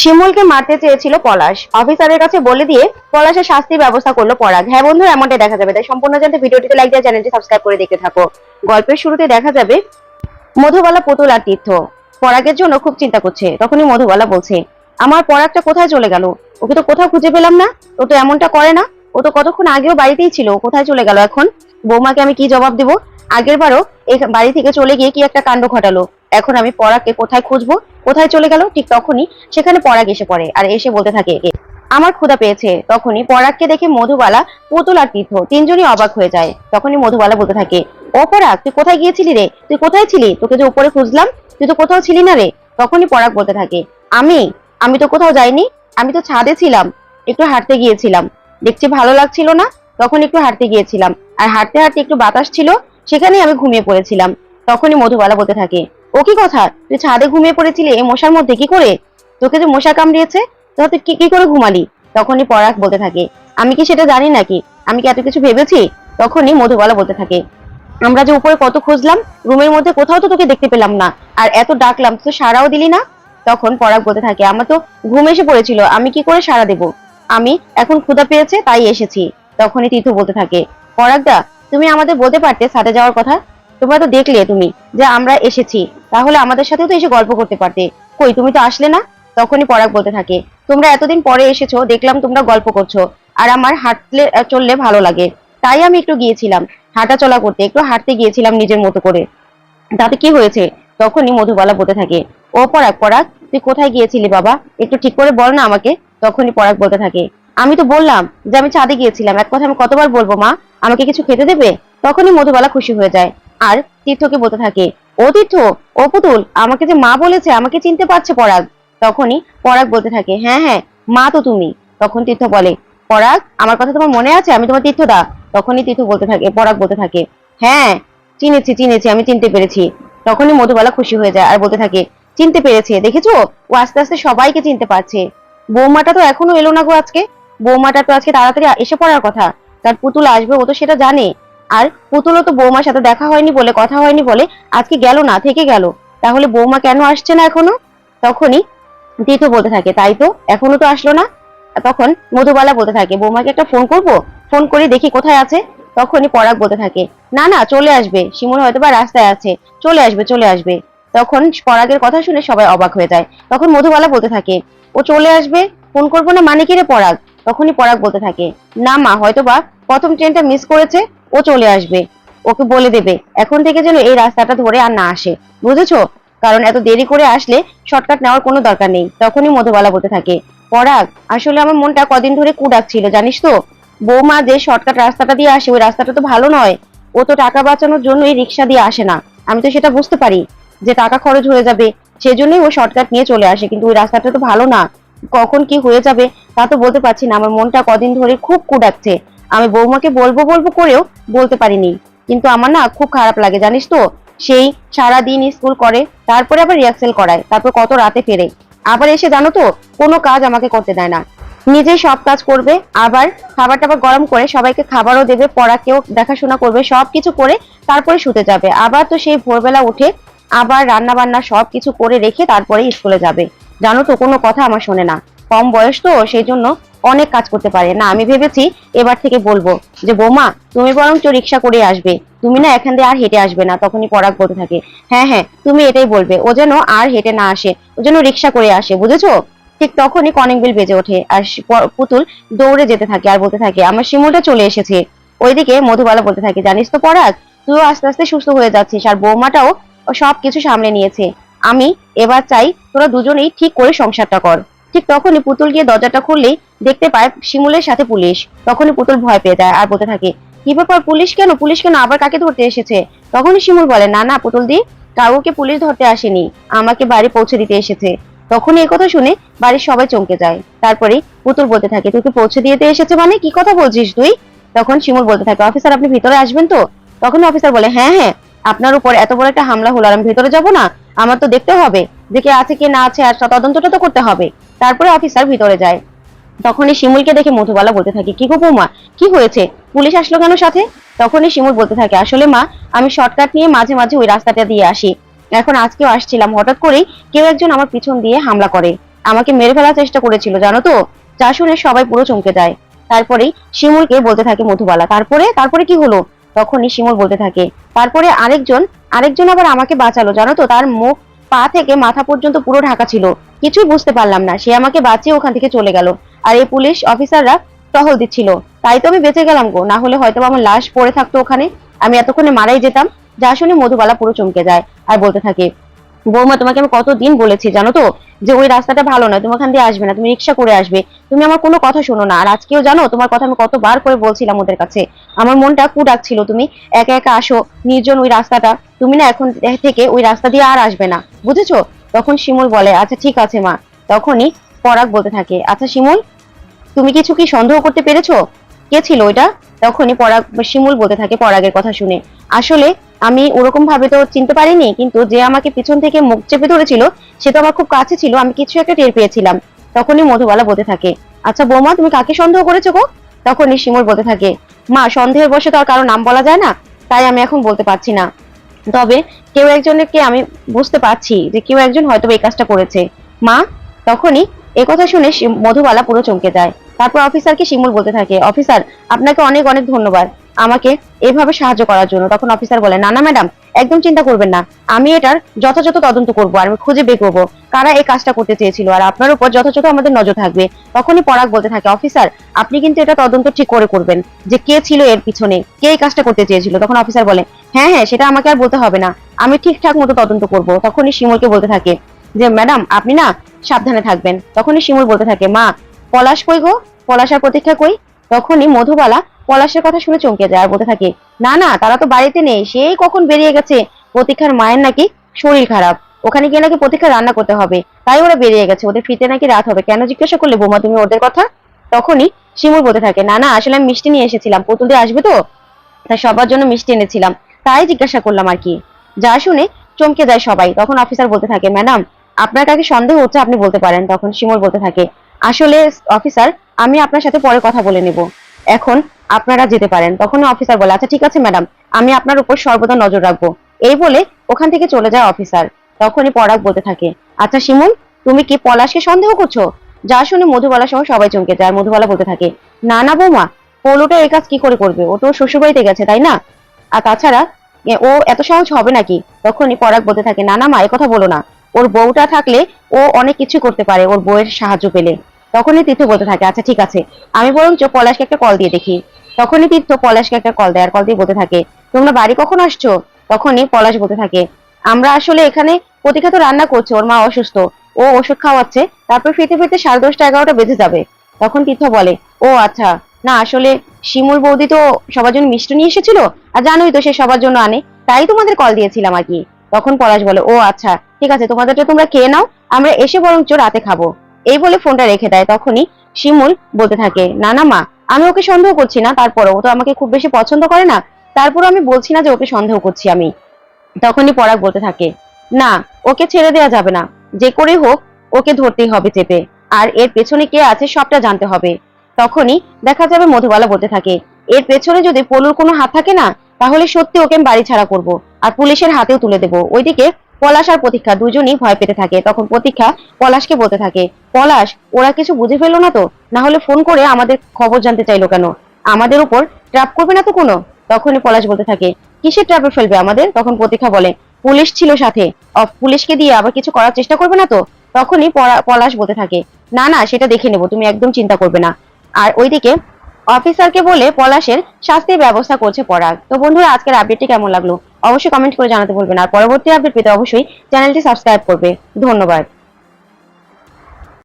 শিমুলকে মারতে চেয়েছিল পলাশ। অফিসারের কাছে বলে দিয়ে পলাশের শাস্তির ব্যবস্থা করল পরাগ। হ্যাঁ বন্ধু, এমনটাই দেখা যাবে। তাই সম্পূর্ণ জানতে ভিডিওটিতে লাইক দিয়ে চ্যানেলটি সাবস্ক্রাইব করে দেখতে থাকো। গল্পের শুরুতে দেখা যাবে মধুবালা পুতুল আর তীর্থ। পরাগের জন্য খুব চিন্তা করছে। তখনই মধুবালা বলছে, আমার পরাগটা কোথায় চলে গেল? ওকে তো কোথাও খুঁজে পেলাম না। ও তো এমনটা করে না। ও তো কতক্ষণ আগেও বাড়িতেই ছিল। কোথায় চলে গেল এখন? বৌমাকে আমি কি জবাব দেবো? আগের বারও এই বাড়ি থেকে চলে গিয়ে কি একটা কাণ্ড ঘটালো? এখন আমি পরাগকে কোথায় খুঁজবো? কোথায় চলে গেল? ঠিক তখনই সেখানে পরাগ এসে পড়ে আর এসে বলতে থাকে আমার ক্ষুধা পেয়েছে। তখনই পরাগকে দেখে মধুবালা, পুতুল আর তীর্থ, তিনজনই অবাক হয়ে যায়। তখনই মধুবালা বলতে থাকে, ও পরাগ, তুই কোথায় গিয়েছিলি রে? তুই কোথায় ছিলি? তোকে যে উপরে খুঁজলাম, তুই তো কোথাও ছিলি না রে? তখনই পরাগ বলতে থাকে, আমি? আমি তো কোথাও যাইনি। আমি তো ছাদে ছিলাম, একটু হাঁটতে গিয়েছিলাম। দেখছি ভালো লাগছিল না? তখন একটু হাঁটতে গিয়েছিলাম। আর হাঁটতে হাঁটতে একটু বাতাস ছিল, সেখানেই আমি ঘুমিয়ে পড়েছিলাম। তখনই মধুবালা বলতে থাকে ও কি কথা? তুই ছাদে ঘুমিয়ে পড়েছিলি এই মশার মধ্যে, কি করে? তোকে যে মশা কামড়িয়েছে তো তুই কি কি করে ঘুমালি? তখনই পরাগ বলতে থাকে, আমি কি সেটা জানি নাকি? আমি কি এত কিছু ভেবেছি? তখনই মধুবালা বলতে থাকে, আমরা যে উপরে কত খুঁজলাম, রুমের মধ্যে কোথাও তো তোকে দেখতে পেলাম না, আর এত ডাকলাম তো সারাও দিলি না? তখন পরাগ বলতে থাকে, আমার তো ঘুম এসে পড়েছিল, আমি কি করে সারা দেব? আমি এখন ক্ষুধা পেয়েছে, তাই এসেছি, তখনই তীর্থ বলতে থাকে, পরাগদা, তুমি আমাদের বলতে পারতে সাথে যাওয়ার কথা? তোমরা তো দেখলে তুমি যে আমরা এসেছি। তাহলে আমাদের সাথেও তো এসে গল্প করতে পারতে। কই, তুমি তো আসলে না? তখনই পরাগ বলতে থাকে। তোমরা এতদিন পরে এসেছ, দেখলাম তোমরা গল্প করছ। আর আমার হাঁটলে চললে ভালো লাগে। তাই আমি একটু গিয়েছিলাম। হাঁটা চলা করতে, একটু হাঁটতে গিয়েছিলাম নিজের মতো করে। তাতে কি হয়েছে? তখনই মধুবালা বলতে থাকে, ও পরাগ পরাগ, তুই কোথায় গিয়েছিলি বাবা? একটু ঠিক করে বল না আমাকে। তখনই পরাগ বলতে থাকে, আমি তো বললাম যে আমি ছাদে গিয়েছিলাম। এক কথা আমি কতবার বলব মা? আমাকে কিছু খেতে দেবে? তখনই মধুবালা খুশি হয়ে যায়। আর তীর্থকে বলতে থাকে ও তীর্থ ও পুতুল আমাকে যে মা বলেছে, আমাকে চিনতে পারছে পরাগ? তখনই পরাগ বলতে থাকে হ্যাঁ হ্যাঁ মা তো তুমি। তখন তীর্থ বলে, পরাগ, আমার কথা তোমার মনে আছে? আমি তোমার তীর্থদা? তখনই তীর্থ বলতে থাকে, পরাগ বলতে থাকে হ্যাঁ চিনেছি চিনেছি, আমি চিনতে পেরেছি। তখনই মধুবালা খুশি হয়ে যায় আর বলতে থাকে, চিনতে পেরেছে, দেখেছ? ও আস্তে আস্তে সবাইকে চিনতে পারছে। বৌমাটা তো এখনও এলো না গো আজকে। বৌমাটা তো আজকে তাড়াতাড়ি এসে পড়ার কথা। তার পুতুল আসবে ও তো সেটা জানে। আর পুতুলও তো বৌমার সাথে দেখা হয়নি বলে, কথা হয়নি বলে আজকে গেল না, থেকে গেল। তাহলে বৌমা কেন আসছে না এখনও? তখনই তীর্থ বলতে থাকে, তাই তো, এখনও তো আসলো না? তখন মধুবালা বলতে থাকে, বৌমাকে একটা ফোন করব? ফোন করে, দেখি কোথায় আছে? তখনই পরাগ বলতে থাকে, না না, চলে আসবে। শিমুল হয়তো বা রাস্তায় আছে। চলে আসবে চলে আসবে। তখন পরাগের কথা শুনে সবাই অবাক হয়ে যায়। তখন মধুবালা বলতে থাকে, ও চলে আসবে? ফোন করব না? মানে কি রে পরাগ? তখনই পরাগ বলতে থাকে, না মা হয়তো বা প্রথম ট্রেনটা মিস করেছে। ও চলে আসবে। ওকে বলে দেবে, এখন থেকে যেন এই রাস্তাটা ধরে আর না আসে। বুঝেছ? কারণ এত দেরি করে আসলে শর্টকাট নেওয়ার কোনো দরকার নেই। তখনই মধুবালা বলতে থাকে, পরাগ, আসলে আমার মনটা কদিন ধরে কুডাক ছিল, জানিস তো? বৌমা যে শর্টকাট রাস্তাটা দিয়ে আসে, ওই রাস্তাটা তো ভালো নয়। ও তো টাকা বাঁচানোর জন্য এই রিক্সা দিয়ে আসে না। আমি তো সেটা বুঝতে পারি যে টাকা খরচ হয়ে যাবে। সেজন্যই ও শর্টকাট নিয়ে চলে আসে, কিন্তু ওই রাস্তাটা তো ভালো না। কখন কি হয়ে যাবে তা তো বলতে পারছি না। আমার মনটা কদিন ধরে খুব কুডাকছে। আমি বৌমাকে বলব বলব করেও বলতে পারিনি। কিন্তু আমার না খুব খারাপ লাগে, জানিস তো? সেই সারা দিন স্কুল করে, তারপরে আবার রিহার্সেল করায়, তারপর কত রাতে ফেরে। আবার এসে জানো তো, কোনো কাজ আমাকে করতে দেয় না। নিজেই সব কাজ করবে, আবার খাবার টাবার গরম করে সবাইকে খাবারও দেবে, পড়াকেও দেখাশোনা করবে সব কিছু করে তারপরে শুতে যাবে। আবার তো সেই ভোরবেলা উঠে আবার রান্না বান্না সব কিছু করে রেখে তারপরে স্কুলে যাবে। জানো তো, কোনো কথা আমার শোনে না। কম বয়স তো, সেই জন্য অনেক কাজ করতে পারে। না, আমি ভেবেছি এবার থেকে বলব যে, বৌমা, তুমি বরঞ্চ রিক্সা করে আসবে। তুমি না এখান দিয়ে আর হেঁটে আসবে না, তখনই পরাগ বলতে থাকে। হ্যাঁ হ্যাঁ তুমি এটাই বলবে। ও যেন আর হেঁটে না আসে, ও যেন রিক্সা করে আসে, বুঝেছ? ঠিক তখনই কনিং বিল বেজে ওঠে আর পুতুল দৌড়ে যেতে থাকে আর বলতে থাকে, আমার শিমুলটা চলে এসেছে। ওইদিকে মধুবালা বলতে থাকে, জানিস তো পরাগ, তুইও আস্তে আস্তে সুস্থ হয়ে যাচ্ছিস আর বৌমাটাও সব কিছু সামলে নিয়েছে। আমি এবার চাই তোরা দুজনেই ঠিক করে সংসারটা কর। ঠিক তখনই পুতুল গিয়ে দরজাটা খুললেই দেখতে পায় শিমুলের সাথে পুলিশ। তখনই পুতুল ভয় পেয়ে যায় আর বলতে থাকে, কি ব্যাপার, পুলিশ কেন? পুলিশ কেন আবার কাকে ধরতে এসেছে? তখনই শিমুল বলে, না না, পুতুল দি, কাউকে পুলিশ ধরতে আসেনি, আমাকে বাড়ি পৌঁছে দিতে এসেছে। তখনই এই কথা শুনে বাড়ির সবাই চমকে যায়। তারপরে পুতুল বলতে থাকে তুই পৌঁছে দিতে এসেছে মানে? কি কথা বলছিস তুই? তখন শিমুল বলতে থাকে, অফিসার, আপনি ভিতরে আসবেন তো? তখন অফিসার বলে হ্যাঁ হ্যাঁ আপনার উপর এত বড় একটা হামলা হলো আর আমি ভেতরে যাব না? আমার তো দেখতে হবে যে কে আছে, কে না আছে, আর তদন্তটা তো করতে হবে। তারপরে অফিসার ভিতরে যায়। তখনই শিমুলকে দেখে মধুবালা বলতে থাকে, কি গো বৌমা, কি হয়েছে? পুলিশ আসলো কেন সাথে? তখনই শিমুল বলতে থাকে, আসলে মা, আমি শর্টকাট নিয়ে মাঝে মাঝে ওই রাস্তাটা দিয়ে আসি। এখন আজকেও আসছিলাম, হঠাৎ করেই কেউ একজন আমার পিছন দিয়ে হামলা করে। আমাকে মেরে ফেলার চেষ্টা করেছিল, জানো তো? যা শুনে সবাই পুরো চমকে যায়। তারপরেই শিমুলকে বলতে থাকে মধুবালা, তারপরে? তারপরে কি হলো? তখনই শিমুল বলতে থাকে, তারপরে আরেকজন আরেকজন আবার আমাকে বাঁচালো, জানো তো? তার মুখ, পা থেকে মাথা পর্যন্ত পুরো ঢাকা ছিল। কিছুই বুঝতে পারলাম না, সে আমাকে বাঁচিয়ে ওখান থেকে চলে গেল। আর এই পুলিশ অফিসাররা টহল দিচ্ছিল। তাই তো আমি বেঁচে গেলাম গো, না হলে হয়তো আমার লাশ পড়ে থাকতো ওখানে। আমি এতক্ষণে মারাই যেতাম, যা শুনে মধুবালা পুরো চমকে যায়। আর বলতে থাকে বৌমা, তোমাকে আমি কতদিন বলেছি জানো তো? যে ওই রাস্তাটা ভালো নয়, তুমি ওখান দিয়ে আসবে না, তুমি রিক্সা করে আসবে। তুমি আমার কোনো কথা শোনো না। আর আজকেও জানো, তোমার কথা আমি কতবার করে বলছিলাম ওদের কাছে। আমার মনটা কু ডাকছিল তুমি একা একা আসো, নির্জন ওই রাস্তাটা। তুমি না এখন থেকে ওই রাস্তা দিয়ে আর আসবে না। বুঝেছ? তখন শিমুল বলে আচ্ছা ঠিক আছে মা। তখনই পরাগ বলতে থাকে আচ্ছা শিমুল, তুমি কিছু কি সন্দেহ করতে পেরেছ? কে ছিল ওইটা? তখনই পরাগ, শিমুল বলতে থাকে পরাগের কথা শুনে। আসলে আমি ওরকম ভাবে তো চিনতে পারিনি, কিন্তু যে আমাকে পিছন থেকে মুখ চেপে ধরেছিল, সে তো আমার খুব কাছে ছিল, আমি কিছু একটা টের পেয়েছিলাম। তখনই মধুবালা বলতে থাকে আচ্ছা বৌমা, তুমি কাকে সন্দেহ করেছ গো? তখনই শিমুল বলতে থাকে, মা, সন্দেহের বসে তো আর কারও নাম বলা যায় না, তাই আমি এখন বলতে পারছি না। তবে কেউ একজনকে আমি বুঝতে পারছি যে কেউ একজন হয়তো এই কাজটা করেছে। মা? তখনই এ কথা শুনে মধুবালা পুরো চমকে যায়। তারপর অফিসারকে শিমুল বলতে থাকে অফিসার আপনাকে অনেক অনেক ধন্যবাদ। আমাকে এভাবে সাহায্য করার জন্য। তখন অফিসার বলে, না না ম্যাডাম একদম চিন্তা করবেন না। আমি এটার যথাযথ তদন্ত করব আর আমি খুঁজে বের করব কারা এই কাজটা করতে চেয়েছিল আর আপনার উপর যথাযথ আমাদের নজর থাকবে। তখনই পরাগ বলতে থাকে অফিসার আপনি কিন্তু এটা তদন্ত ঠিক করে করবেন যে কে ছিল এর পিছনে, কে এই কাজটা করতে চেয়েছিল। তখন অফিসার বলে হ্যাঁ হ্যাঁ সেটা আমাকে আর বলতে হবে না। আমি ঠিকঠাক মতো তদন্ত করব। তখনই শিমুলকে বলতে থাকে যে ম্যাডাম আপনি না সাবধানে থাকবেন। তখনই শিমুল বলতে থাকে, মা, পলাশ কই গো? পলাশার প্রতীক্ষা কই? তখনই মধুবালা পলাশের কথা শুনে চমকে যায় আর বলতে থাকে, না না, তারা তো বাড়িতে নেই, সেই কখন বেরিয়ে গেছে? প্রতীক্ষার মায়ের নাকি শরীর খারাপ। ওখানে গিয়ে নাকি প্রতীক্ষা রান্না করতে হবে। তাই ওরা বেরিয়ে গেছে, ওদের ফিরতে নাকি রাত হবে। কেন জিজ্ঞাসা করলে বোমা তুমি ওদের কথা? তখনই শিমুল বলতে থাকে, না না, আসলে আমি মিষ্টি নিয়ে এসেছিলাম। পুতুল দিয়ে আসবে তো? তাই সবার জন্য মিষ্টি এনেছিলাম। তাই জিজ্ঞাসা করলাম আর কি। যা শুনে চমকে যায় সবাই। তখন অফিসার বলতে থাকে, ম্যাডাম, আপনার কাছে সন্দেহ হচ্ছে আপনি বলতে পারেন? তখন শিমুল বলতে থাকে আসলে অফিসার আমি আপনার সাথে পরে কথা বলে নেব। এখন আপনারা যেতে পারেন। তখন অফিসার বলে আচ্ছা ঠিক আছে ম্যাডাম আমি আপনার উপর সর্বদা নজর রাখব। এই বলে ওখান থেকে চলে যায় অফিসার তখনই পরাগ বলতে থাকে আচ্ছা শিমুল, তুমি কি পলাশকে সন্দেহ করছ? যা শুনে মধুবালা সহ সবাই চমকে যায়। মধুবালা বলতে থাকে, না না, বৌমা, পৌলুটা এই কাজ কি করে করবে? ও তো শ্বশুরবাড়িতে গেছে, তাই না? আর তাছাড়া ও এত সহজ হবে নাকি? তখনই পরাগ বলতে থাকে, না না, মা কথা বলো না। ওর বউটা থাকলে ও অনেক কিছু করতে পারে। ওর বউয়ের সাহায্য পেলে। তখনই তীর্থ বলতে থাকে আচ্ছা ঠিক আছে। আমি বরঞ্চ পলাশকে একটা কল দিয়ে দেখি। তখনই তীর্থ পলাশকে একটা কল দেয়, আর কল দিয়ে বলতে থাকে, তোমরা বাড়ি কখন আসছো? তখনই পলাশ বলতে থাকে, আমরা আসলে এখানে প্রতীক্ষা তো রান্না করছে, ওর মা অসুস্থ, ও ওষুধ খাওয়াচ্ছে, তারপর ফিরতে ফিরতে সাড়ে দশটা এগারোটা বেজে যাবে। তখন তীর্থ বলে, ও আচ্ছা না, আসলে শিমুল বৌদি তো সবার জন্য মিষ্টি নিয়ে এসেছিল, আর জানোই তো সে সবার জন্য আনে, তাই তোমাদের কল দিয়েছিলাম আর কি। তখন পলাশ বলে, ও আচ্ছা ঠিক আছে, তোমাদেরটা তোমরা খেয়ে নাও, আমরা এসে বরঞ্চ রাতে খাব। এই বলে ফোনটা রেখে দেয়। তখনই শিমুল বলতে থাকে, না না, মা, আমি ওকে সন্দেহ করছি না, তারপরও ও তো আমাকে খুব বেশি পছন্দ করে না তারপর আমি বলছি না যে ওকে সন্দেহ করছি আমি। তখনই পরাগ বলতে থাকে, না, ওকে ছেড়ে দেওয়া যাবে না, যে করে হোক ওকে ধরতেই হবে চেপে, আর এর পেছনে কে আছে সবটা জানতে হবে। তখনই দেখা যাবে মধুবালা বলতে থাকে, এর পেছনে যদি পলুর কোনো হাত থাকে না, তাহলে সত্যি ওকে বাড়ি ছাড়া করব, আর পুলিশের হাতেও তুলে দেবো। ওইদিকে পলাশ আর প্রতীক্ষা, দুজনই ভয় পেতে থাকে। তখন প্রতীক্ষা পলাশকে বলতে থাকে, পলাশ, ওরা কিছু বুঝে ফেলল না তো? না হলে ফোন করে আমাদের খবর জানতে চাইলো কেন? আমাদের উপর ট্র্যাপ করবে না তো কোনো? তখনই পলাশ বলতে থাকে, কিসের ট্র্যাপে ফেলবে আমাদের? তখন প্রতীক্ষা বলে, পুলিশ ছিল সাথে। পুলিশকে দিয়ে আবার কিছু করার চেষ্টা করবে না তো? তখনই পলাশ বলতে থাকে, না না, সেটা দেখে নেব, তুমি একদম চিন্তা করবে না। আর ওইদিকে অফিসারকে বলে পলাশের শাস্তির ব্যবস্থা করছে পরাগ। তো বন্ধুরা, আজকের আপডেটটি কেমন লাগল? অবশ্যই কমেন্ট করে জানাতে ভুলবেন আর পরবর্তী আপডেট পেতে অবশ্যই চ্যানেলটি সাবস্ক্রাইব করবে। ধন্যবাদ।